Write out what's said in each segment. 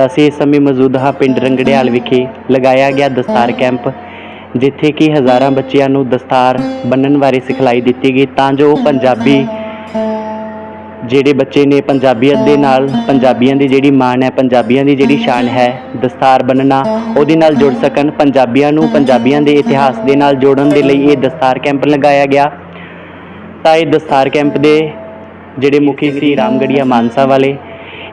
ਤਾਂ ਅਸੀਂ ਇਸ ਸਮੇਂ ਮੌਜੂਦ ਹਾਂ ਪਿੰਡ ਰੰਗੜਿਆਲ ਵਿਖੇ ਲਗਾਇਆ ਗਿਆ ਦਸਤਾਰ ਕੈਂਪ, ਜਿੱਥੇ ਕਿ ਹਜ਼ਾਰਾਂ ਬੱਚਿਆਂ ਨੂੰ ਦਸਤਾਰ ਬੰਨਣ ਬਾਰੇ ਸਿਖਲਾਈ ਦਿੱਤੀ ਗਈ। ਤਾਂ ਜੋ ਪੰਜਾਬੀ, ਜਿਹੜੇ ਬੱਚੇ ਨੇ ਪੰਜਾਬੀਅਤ ਦੇ ਨਾਲ, ਪੰਜਾਬੀਆਂ ਦੀ ਜਿਹੜੀ ਮਾਣ ਹੈ, ਪੰਜਾਬੀਆਂ ਦੀ ਜਿਹੜੀ ਸ਼ਾਨ ਹੈ, ਦਸਤਾਰ ਬੰਨਣਾ ਉਹਦੇ ਨਾਲ ਜੁੜ ਸਕਣ, ਪੰਜਾਬੀਆਂ ਨੂੰ ਪੰਜਾਬੀਆਂ ਦੇ ਇਤਿਹਾਸ ਦੇ ਨਾਲ ਜੋੜਨ ਦੇ ਲਈ ਇਹ ਦਸਤਾਰ ਕੈਂਪ ਲਗਾਇਆ ਗਿਆ। ਤਾਂ ਇਹ ਦਸਤਾਰ ਕੈਂਪ ਦੇ ਜਿਹੜੇ ਮੁਖੀ ਸੀ ਰਾਮਗੜੀਆ ਮਾਨਸਾ ਵਾਲੇ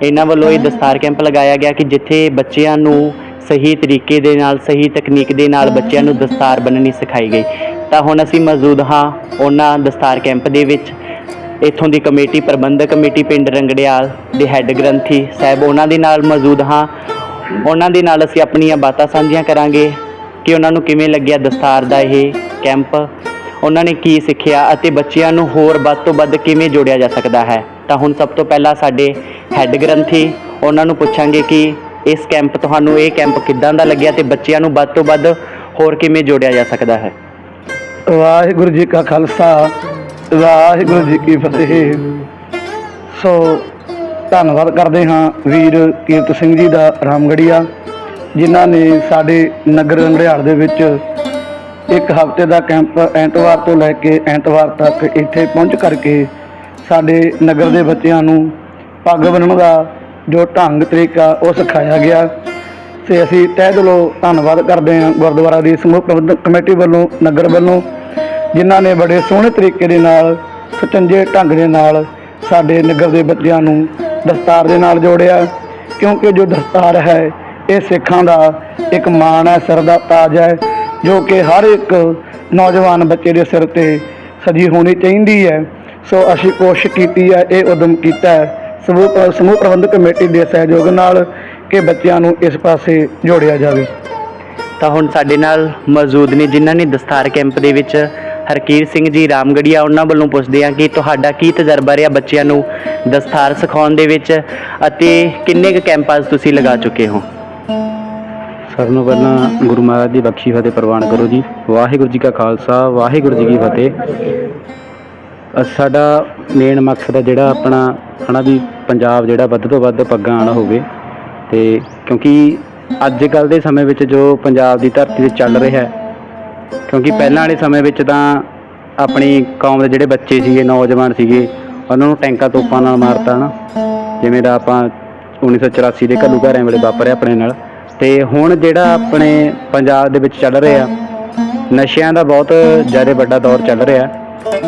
ਇਹਨਾਂ ਵੱਲੋਂ ਇਹ ਦਸਤਾਰ ਕੈਂਪ ਲਗਾਇਆ ਗਿਆ ਕਿ ਜਿੱਥੇ ਬੱਚਿਆਂ ਨੂੰ ਸਹੀ ਤਰੀਕੇ ਦੇ ਨਾਲ ਸਹੀ ਤਕਨੀਕ ਦੇ ਨਾਲ ਬੱਚਿਆਂ ਨੂੰ ਦਸਤਾਰ ਬੰਨਣੀ ਸਿਖਾਈ ਗਈ। ਤਾਂ ਹੁਣ ਅਸੀਂ ਮੌਜੂਦ ਹਾਂ ਉਹਨਾਂ ਦਸਤਾਰ ਕੈਂਪ ਦੇ ਵਿੱਚ। ਇੱਥੋਂ ਦੀ ਕਮੇਟੀ ਪ੍ਰਬੰਧਕ ਕਮੇਟੀ ਪਿੰਡ ਰੰਗੜਿਆਲ ਦੇ ਹੈੱਡ ਗ੍ਰੰਥੀ ਸਾਹਿਬ ਉਹਨਾਂ ਦੇ ਨਾਲ ਮੌਜੂਦ ਹਾਂ। ਉਹਨਾਂ ਦੇ ਨਾਲ ਅਸੀਂ ਆਪਣੀਆਂ ਬਾਤਾਂ ਸਾਂਝੀਆਂ ਕਰਾਂਗੇ ਕਿ ਉਹਨਾਂ ਨੂੰ ਕਿਵੇਂ ਲੱਗਿਆ ਦਸਤਾਰ ਦਾ ਇਹ ਕੈਂਪ। ਉਹਨਾਂ ਨੇ ਕੀ ਸਿੱਖਿਆ ਅਤੇ ਬੱਚਿਆਂ ਨੂੰ ਹੋਰ ਵੱਧ ਤੋਂ ਵੱਧ ਕਿਵੇਂ ਜੋੜਿਆ ਜਾ ਸਕਦਾ ਹੈ। ਤਾਂ ਹੁਣ ਸਭ ਤੋਂ ਪਹਿਲਾਂ ਸਾਡੇ ਹੈੱਡ ਗ੍ਰੰਥੀ, ਉਹਨਾਂ ਨੂੰ ਪੁੱਛਾਂਗੇ ਕਿ ਇਸ ਕੈਂਪ ਤੁਹਾਨੂੰ ਇਹ ਕੈਂਪ ਕਿੱਦਾਂ ਦਾ ਲੱਗਿਆ ਤੇ ਬੱਚਿਆਂ ਨੂੰ ਵੱਧ ਤੋਂ ਵੱਧ ਹੋਰ ਕਿਵੇਂ ਜੋੜਿਆ ਜਾ ਸਕਦਾ ਹੈ? ਵਾਹਿਗੁਰੂ ਜੀ ਕਾ ਖਾਲਸਾ, ਵਾਹਿਗੁਰੂ ਜੀ ਕੀ ਫਤਿਹ। ਸੋ, ਧੰਨਵਾਦ ਕਰਦੇ ਹਾਂ ਵੀਰ ਕੀਰਤ ਸਿੰਘ ਜੀ ਦਾ ਰਾਮਗੜੀਆ, ਜਿਨ੍ਹਾਂ ਨੇ ਸਾਡੇ ਨਗਰ ਰੰਗੜਿਆਲ ਦੇ ਵਿੱਚ ਇੱਕ ਹਫ਼ਤੇ ਦਾ ਕੈਂਪ ਐਤਵਾਰ ਤੋਂ ਲੈ ਕੇ ਐਤਵਾਰ ਤੱਕ ਇੱਥੇ ਪਹੁੰਚ ਕਰਕੇ ਸਾਡੇ ਨਗਰ ਦੇ ਬੱਚਿਆਂ ਨੂੰ ਪੱਗ ਬੰਨਣ ਦਾ ਜੋ ਢੰਗ ਤਰੀਕਾ ਉਹ ਸਿਖਾਇਆ ਗਿਆ। ਤੇ ਅਸੀਂ ਤਹਿ ਦਿਲੋਂ ਧੰਨਵਾਦ ਕਰਦੇ ਹਾਂ ਗੁਰਦੁਆਰਾ ਦੀ ਸਮੂਹ ਪ੍ਰਬੰਧਕ ਕਮੇਟੀ ਵੱਲੋਂ, ਨਗਰ ਵੱਲੋਂ, ਜਿਨ੍ਹਾਂ ਨੇ ਬੜੇ ਸੋਹਣੇ ਤਰੀਕੇ ਦੇ ਨਾਲ ਸਤੰਜੇ ਢੰਗ ਦੇ ਨਾਲ ਸਾਡੇ ਨਗਰ ਦੇ ਬੱਚਿਆਂ ਨੂੰ ਦਸਤਾਰ ਦੇ ਨਾਲ ਜੋੜਿਆ। ਕਿਉਂਕਿ ਜੋ ਦਸਤਾਰ ਹੈ, ਇਹ ਸਿੱਖਾਂ ਦਾ ਇੱਕ ਮਾਣ ਹੈ, ਸਿਰ ਦਾ ਤਾਜ ਹੈ, ਜੋ ਕਿ ਹਰ ਇੱਕ ਨੌਜਵਾਨ ਬੱਚੇ ਦੇ ਸਿਰ ਤੇ ਸਜੀ ਹੋਣੀ ਚਾਹੀਦੀ ਹੈ। ਸੋ ਅਸੀਂ ਕੋਸ਼ਿਸ਼ ਕੀਤੀ ਹੈ ਇਹ ਉਦਮ ਕੀਤਾ ਹੈ। ਸਮੂਹ ਸਮੂਹ ਪ੍ਰਬੰਧਕ ਕਮੇਟੀ ਦੇ ਸਹਿਯੋਗ ਨਾਲ ਕਿ ਬੱਚਿਆਂ ਨੂੰ ਇਸ ਪਾਸੇ ਜੋੜਿਆ ਜਾਵੇ। ਤਾਂ ਹੁਣ ਸਾਡੇ ਨਾਲ ਮੌਜੂਦ ਨੇ ਜਿਨ੍ਹਾਂ ਨੇ ਦਸਤਾਰ ਕੈਂਪ ਦੇ ਵਿੱਚ ਹਰਕੀਰ ਸਿੰਘ ਜੀ ਰਾਮਗੜੀਆ ਉਹਨਾਂ ਵੱਲੋਂ ਪੁੱਛਦੇ ਹਾਂ ਕਿ ਤੁਹਾਡਾ ਕੀ ਤਜਰਬਾ ਰਿਹਾ ਬੱਚਿਆਂ ਨੂੰ ਦਸਤਾਰ ਸਿਖਾਉਣ ਦੇ ਵਿੱਚ ਅਤੇ ਕਿੰਨੇ ਕੁ ਕੈਂਪਾਂ 'ਚ ਤੁਸੀਂ ਲਗਾ ਚੁੱਕੇ ਹੋ? ਸਭ ਨੂੰ ਪਹਿਲਾਂ ਗੁਰੂ ਮਹਾਰਾਜ ਦੀ ਬਖਸ਼ੀ ਫਤਿਹ ਪ੍ਰਵਾਨ ਕਰੋ ਜੀ। ਵਾਹਿਗੁਰੂ ਜੀ ਕਾ ਖਾਲਸਾ ਵਾਹਿਗੁਰੂ ਜੀ ਕੀ ਫਤਿਹ। ਸਾਡਾ ਮੇਨ ਮਕਸਦ ਹੈ ਜਿਹੜਾ ਆਪਣਾ ਹਨਾ ਵੀ ਪੰਜਾਬ ਜਿਹੜਾ ਵੱਧ ਤੋਂ ਵੱਧ ਪੱਗਾਂ ਆਣਾ ਹੋਵੇ। ਤੇ ਕਿਉਂਕਿ ਅੱਜ ਕੱਲ ਦੇ ਸਮੇਂ ਵਿੱਚ ਜੋ ਪੰਜਾਬ ਦੀ ਧਰਤੀ ਤੇ ਚੱਲ ਰਿਹਾ ਹੈ, ਕਿਉਂਕਿ ਪਹਿਲਾਂ ਵਾਲੇ ਸਮੇਂ ਵਿੱਚ ਤਾਂ ਆਪਣੀ ਕੌਮ ਦੇ ਜਿਹੜੇ ਬੱਚੇ ਸੀਗੇ, ਨੌਜਵਾਨ ਸੀਗੇ, ਉਹਨਾਂ ਨੂੰ ਟੈਂਕਾਂ ਤੋਪਾਂ ਨਾਲ ਮਾਰਤਾ ਨਾ ਜਿਵੇਂ ਦਾ ਆਪਾਂ 1984 ਦੇ ਘੱਲੂ ਘਾਰਿਆਂ ਵੇਲੇ ਵਾਪਰਿਆ ਆਪਣੇ ਨਾਲ। ਤੇ ਹੁਣ ਜਿਹੜਾ ਆਪਣੇ ਪੰਜਾਬ ਦੇ ਵਿੱਚ ਚੱਲ ਰਿਹਾ, ਨਸ਼ਿਆਂ ਦਾ ਬਹੁਤ ਜ਼ਿਆਦਾ ਵੱਡਾ ਦੌਰ ਚੱਲ ਰਿਹਾ।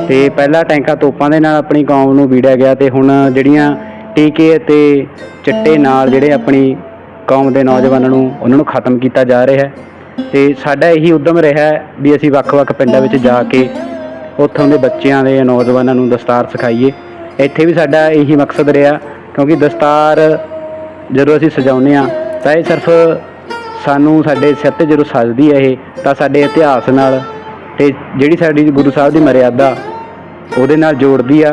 ਤੇ ਪਹਿਲਾਂ ਟੈਂਕਾਂ ਤੋਪਾਂ ਦੇ ਨਾਲ ਆਪਣੀ ਕੌਮ ਨੂੰ ਵੀੜਿਆ ਗਿਆ ਤੇ ਹੁਣ ਜਿਹੜੀਆਂ ਟੀਕੇ ਅਤੇ ਚਿੱਟੇ ਨਾਲ ਜਿਹੜੇ ਆਪਣੀ ਕੌਮ ਦੇ ਨੌਜਵਾਨਾਂ ਨੂੰ ਉਹਨਾਂ ਨੂੰ ਖਤਮ ਕੀਤਾ ਜਾ ਰਿਹਾ ਹੈ। ਤੇ ਸਾਡਾ ਇਹੀ ਉਦਮ ਰਿਹਾ ਹੈ ਵੀ ਅਸੀਂ ਵੱਖ-ਵੱਖ ਪਿੰਡਾਂ ਵਿੱਚ ਜਾ ਕੇ ਉੱਥੋਂ ਦੇ ਬੱਚਿਆਂ ਦੇ ਨੌਜਵਾਨਾਂ ਨੂੰ ਦਸਤਾਰ ਸਿਖਾਈਏ। ਇੱਥੇ ਵੀ ਸਾਡਾ ਇਹੀ ਮਕਸਦ ਰਿਹਾ ਕਿਉਂਕਿ ਦਸਤਾਰ ਜਦੋਂ ਅਸੀਂ ਸਜਾਉਂਦੇ ਆ ਤਾਂ ਇਹ ਸਿਰਫ ਸਾਨੂੰ ਸਾਡੇ ਸਿਰ ਤੇ ਜਦੋਂ ਸਜਦੀ ਹੈ ਇਹ, ਤਾਂ ਸਾਡੇ ਇਤਿਹਾਸ ਨਾਲ ਤੇ ਜਿਹੜੀ ਸਾਡੀ ਗੁਰੂ ਸਾਹਿਬ ਦੀ ਮਰਿਆਦਾ ਉਹਦੇ ਨਾਲ ਜੋੜਦੀ ਆ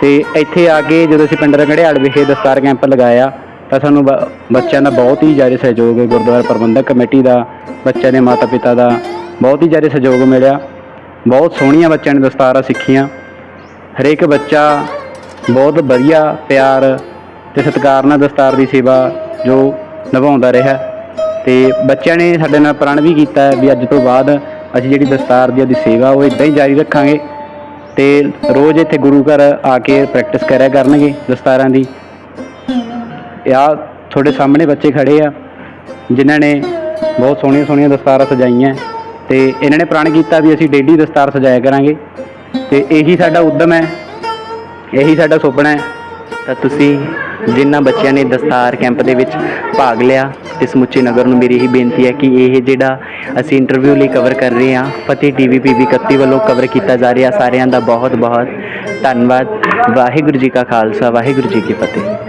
ਤੇ ਇੱਥੇ ਆ ਕੇ ਜਦੋਂ ਅਸੀਂ ਪਿੰਡ ਰੰਗੜਿਆਲ ਵਿਖੇ ਦਸਤਾਰ ਕੈਂਪ ਲਗਾਇਆ ਤਾਂ ਸਾਨੂੰ ਬ- ਬੱਚਿਆਂ ਦਾ ਬਹੁਤ ਹੀ ਜ਼ਿਆਦਾ ਸਹਿਯੋਗ ਗੁਰਦੁਆਰਾ ਪ੍ਰਬੰਧਕ ਕਮੇਟੀ ਦਾ, ਬੱਚਿਆਂ ਦੇ ਮਾਤਾ ਪਿਤਾ ਦਾ ਬਹੁਤ ਹੀ ਜ਼ਿਆਦਾ ਸਹਿਯੋਗ ਮਿਲਿਆ। ਬਹੁਤ ਸੋਹਣੀਆਂ ਬੱਚਿਆਂ ਨੇ ਦਸਤਾਰਾਂ ਸਿੱਖੀਆਂ। ਹਰੇਕ ਬੱਚਾ ਬਹੁਤ ਵਧੀਆ, ਪਿਆਰ ਤੇ ਸਤਿਕਾਰ ਨਾਲ ਦਸਤਾਰ ਦੀ ਸੇਵਾ ਜੋ ਨਿਭਾਉਂਦਾ ਰਿਹਾ। ਤੇ ਬੱਚਿਆਂ ਨੇ ਸਾਡੇ ਨਾਲ ਪ੍ਰਣ ਵੀ ਕੀਤਾ ਵੀ ਅੱਜ ਤੋਂ ਬਾਅਦ ਅਸੀਂ ਜਿਹੜੀ ਦਸਤਾਰ ਦੀ ਉਹਦੀ ਸੇਵਾ ਉਹ ਇਦਾਂ ਹੀ ਜਾਰੀ ਰੱਖਾਂਗੇ ਤੇ ਰੋਜ਼ ਇੱਥੇ ਗੁਰੂ ਘਰ ਆ ਕੇ ਪ੍ਰੈਕਟਿਸ ਕਰਿਆ ਕਰਨਗੇ ਦਸਤਾਰਾਂ ਦੀ। ਆ ਤੁਹਾਡੇ ਸਾਹਮਣੇ ਬੱਚੇ ਖੜੇ ਆ, ਜਿਨ੍ਹਾਂ ਨੇ ਬਹੁਤ ਸੋਹਣੀਆਂ ਸੋਹਣੀਆਂ ਦਸਤਾਰਾਂ ਸਜਾਈਆਂ ਤੇ ਇਹਨਾਂ ਨੇ ਪ੍ਰਣ ਕੀਤਾ ਵੀ ਅਸੀਂ ਡੇਲੀ ਦਸਤਾਰ ਸਜਾਇਆ ਕਰਾਂਗੇ ਤੇ ਇਹੀ ਸਾਡਾ ਉਦਮ ਹੈ, ਇਹੀ ਸਾਡਾ ਸੁਪਨਾ ਹੈ। ਤਾਂ ਤੁਸੀਂ ਜਿਨ੍ਹਾਂ ਬੱਚਿਆਂ ਨੇ ਦਸਤਾਰ ਕੈਂਪ ਦੇ ਵਿੱਚ ਭਾਗ ਲਿਆ ਤੇ ਸਮੁੱਚੇ ਨਗਰ ਨੂੰ ਮੇਰੀ ਇਹੀ ਬੇਨਤੀ ਹੈ ਕਿ ਇਹ ਜਿਹੜਾ ਅਸੀਂ ਇੰਟਰਵਿਊ ਲਈ ਕਵਰ ਕਰ ਰਹੇ ਹਾਂ, ਫਤਿਹ ਟੀਵੀ ਪੀਵੀ 31 ਵੱਲੋਂ ਕਵਰ ਕੀਤਾ ਜਾ ਰਿਹਾ ਸਾਰਿਆਂ ਦਾ ਬਹੁਤ ਬਹੁਤ ਧੰਨਵਾਦ। ਵਾਹਿਗੁਰੂ ਜੀ ਕਾ ਖਾਲਸਾ, ਵਾਹਿਗੁਰੂ ਜੀ ਕੀ ਫਤਿਹ।